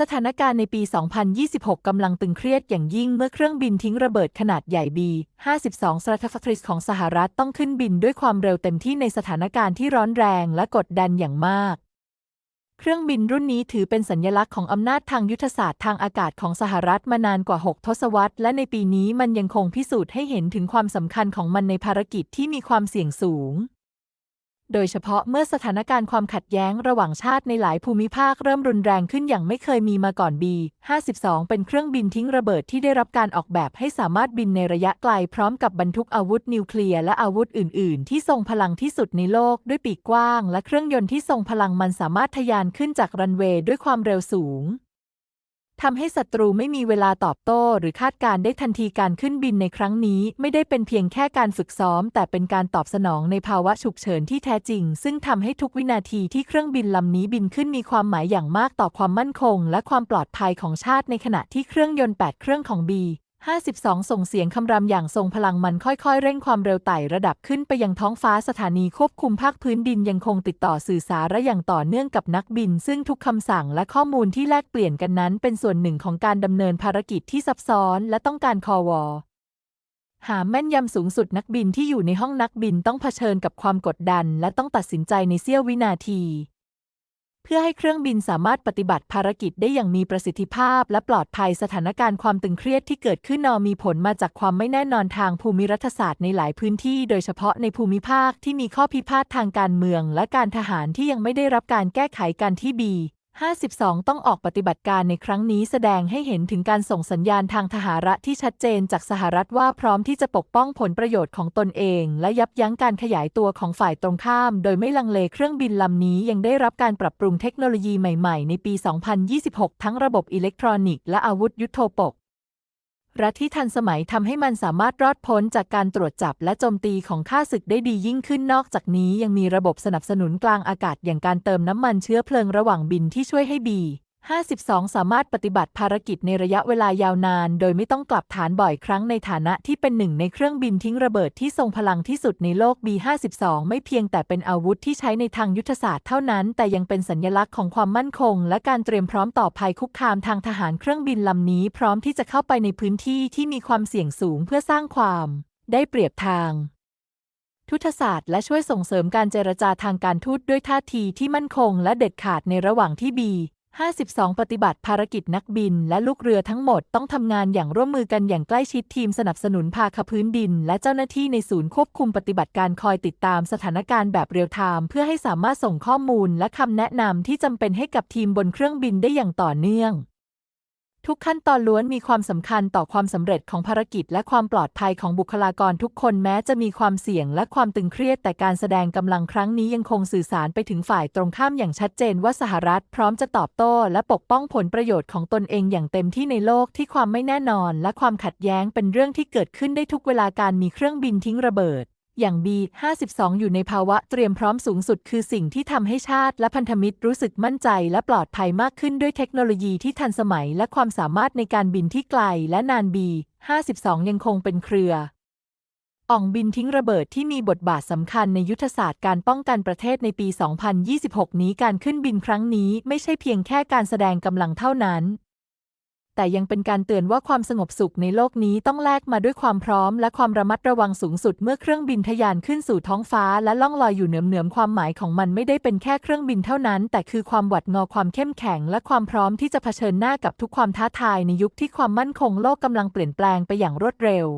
สถานการณ์ในปี 2026 กำลังตึงเครียดอย่างยิ่งเมื่อเครื่องบินทิ้งระเบิดขนาดใหญ่ B-52 Stratofortress ของสหรัฐต้องขึ้นบินด้วยความเร็วเต็มที่ในสถานการณ์ที่ร้อนแรงและกดดันอย่างมาก เครื่องบินรุ่นนี้ถือเป็นสัญลักษณ์ของอำนาจทางยุทธศาสตร์ทางอากาศของสหรัฐมานานกว่า 6 ทศวรรษ และในปีนี้มันยังคงพิสูจน์ให้เห็นถึงความสำคัญของมันในภารกิจที่มีความเสี่ยงสูง โดยเฉพาะเมื่อสถานการณ์ความขัดแย้งระหว่างชาติในหลายภูมิภาคเริ่มรุนแรงขึ้นอย่างไม่เคยมีมาก่อน B-52 เป็นเครื่องบินทิ้งระเบิดที่ได้รับการออกแบบให้สามารถบินในระยะไกลพร้อมกับบรรทุกอาวุธนิวเคลียร์และอาวุธอื่น ๆ ที่ทรงพลังที่สุดในโลกด้วยปีกกว้าง และเครื่องยนต์ที่ทรงพลังมันสามารถทะยานขึ้นจากรันเวย์ด้วยความเร็วสูง ทำให้ศัตรูไม่มีเวลาตอบโต้ หรือคาดการณ์ได้ทันทีการขึ้นบินในครั้งนี้ ไม่ได้เป็นเพียงแค่การฝึกซ้อม แต่เป็นการตอบสนองในภาวะฉุกเฉินที่แท้จริง ซึ่งทำให้ทุกวินาทีที่เครื่องบินลำนี้บินขึ้นมีความหมายอย่างมากต่อความมั่นคง และความปลอดภัยของชาติในขณะที่เครื่องยนต์ 8 เครื่องของ B 52 ส่งเสียงคำรามอย่างทรงพลังมันค่อยๆ เร่งความเร็วไต่ระดับขึ้นไปยังท้องฟ้าสถานีควบคุมภาคพื้นดินยังคงติดต่อสื่อสารอย่างต่อเนื่องกับนักบิน ซึ่งทุกคำสั่งและข้อมูลที่แลกเปลี่ยนกันนั้น เป็นส่วนหนึ่งของการดำเนินภารกิจที่ซับซ้อนและต้องการคอวอหาแม่นยำสูงสุดนักบินที่อยู่ในห้องนักบินต้องเผชิญกับความกดดัน และต้องตัดสินใจในเสี้ยววินาที เพื่อให้เครื่องบินสามารถปฏิบัติภารกิจได้อย่างมีประสิทธิภาพ และปลอดภัยสถานการณ์ความตึงเครียดที่เกิดขึ้นนอมีผลมาจากความไม่แน่นอนทางภูมิรัฐศาสตร์ในหลายพื้นที่ โดยเฉพาะในภูมิภาคที่มีข้อพิพาททางการเมือง และการทหารที่ยังไม่ได้รับการแก้ไขกันที่บี 52 ต้องออกปฏิบัติการในครั้งนี้แสดงให้เห็นถึงการส่งสัญญาณทางทหาระที่ชัดเจนจากสหรัฐว่าพร้อมที่จะปกป้องผลประโยชน์ของตนเอง และยับยั้งการขยายตัวของฝ่ายตรงข้าม โดยไม่ลังเลเครื่องบินลำนี้ยังได้รับการปรับปรุงเทคโนโลยีใหม่ๆ ในปี 2026 ทั้งระบบอิเล็กทรอนิกส์และอาวุธยุโทโธปก รัฐที่ทันสมัยทำให้มันสามารถรอดพ้นจากการตรวจจับและโจมตีของข้าศึกได้ดียิ่งขึ้นนอกจากนี้ยังมีระบบสนับสนุนกลางอากาศอย่างการเติมน้ำมันเชื้อเพลิงระหว่างบินที่ช่วยให้บี 52 สามารถปฏิบัติภารกิจในระยะเวลายาวนาน โดยไม่ต้องกลับฐานบ่อยครั้งในฐานะที่เป็นหนึ่งในเครื่องบินทิ้งระเบิดที่ทรงพลังที่สุดในโลก B52 ไม่เพียงแต่เป็นอาวุธที่ใช้ในทางยุทธศาสตร์เท่านั้น แต่ยังเป็นสัญลักษณ์ของความมั่นคง และการเตรียมพร้อมต่อภัยคุกคามทางทหารเครื่องบินลำนี้ พร้อมที่จะเข้าไปในพื้นที่ที่มีความเสี่ยงสูงเพื่อสร้างความ ได้เปรียบทางทุทธศาสตร์และช่วยส่งเสริมการเจรจาทางการทูตด้วยท่าทีที่มั่นคงและเด็ดขาดในระหว่างที่บี 52 ปฏิบัติภารกิจนักบินและลูกเรือทั้งหมดต้องทำงานอย่างร่วมมือกันอย่างใกล้ชิดทีมสนับสนุนภาคพื้นดิน และเจ้าหน้าที่ในศูนย์ควบคุมปฏิบัติการคอยติดตามสถานการณ์แบบเรียลไทม์เพื่อให้สามารถส่งข้อมูลและคำแนะนำที่จำเป็นให้กับทีมบนเครื่องบินได้อย่างต่อเนื่อง ทุกขั้นตอนล้วนมีความสำคัญต่อความสำเร็จของภารกิจและความปลอดภัยของบุคลากรทุกคนแม้จะมีความเสี่ยงและความตึงเครียด แต่การแสดงกำลังครั้งนี้ยังคงสื่อสารไปถึงฝ่ายตรงข้ามอย่างชัดเจนว่าสหรัฐพร้อมจะตอบโต้และปกป้องผลประโยชน์ของตนเองอย่างเต็มที่ในโลกที่ความไม่แน่นอน และความขัดแย้งเป็นเรื่องที่เกิดขึ้นได้ทุกเวลาการมีเครื่องบินทิ้งระเบิด อย่าง B52 อยู่ในภาวะเตรียมพร้อมสูงสุดคือสิ่งที่ทำให้ชาติและพันธมิตรรู้สึกมั่นใจและปลอดภัยมากขึ้นด้วยเทคโนโลยีที่ทันสมัยและความสามารถในการบินที่ไกลและนาน B52 ยังคงเป็นเครืออ่องบินทิ้งระเบิดที่มีบทบาทสำคัญในยุทธศาสตร์การป้องกันประเทศในปี 2026 นี้การขึ้นบินครั้งนี้ไม่ใช่เพียงแค่การแสดงกำลังเท่านั้น แต่ยังเป็นการเตือนว่าความสงบสุขในโลกนี้ต้องแลกมาด้วยความพร้อม และความระมัดระวังสูงสุดเมื่อเครื่องบินทะยานขึ้นสู่ท้องฟ้า และล่องลอยอยู่เหนือเหนือความหมายของมันไม่ได้เป็นแค่เครื่องบินเท่านั้น แต่คือความหวัดงอความเข้มแข็ง และความพร้อมที่จะเผชิญหน้ากับทุกความท้าทายในยุคที่ความมั่นคงโลกกำลังเปลี่ยนแปลงไปอย่างรวดเร็ว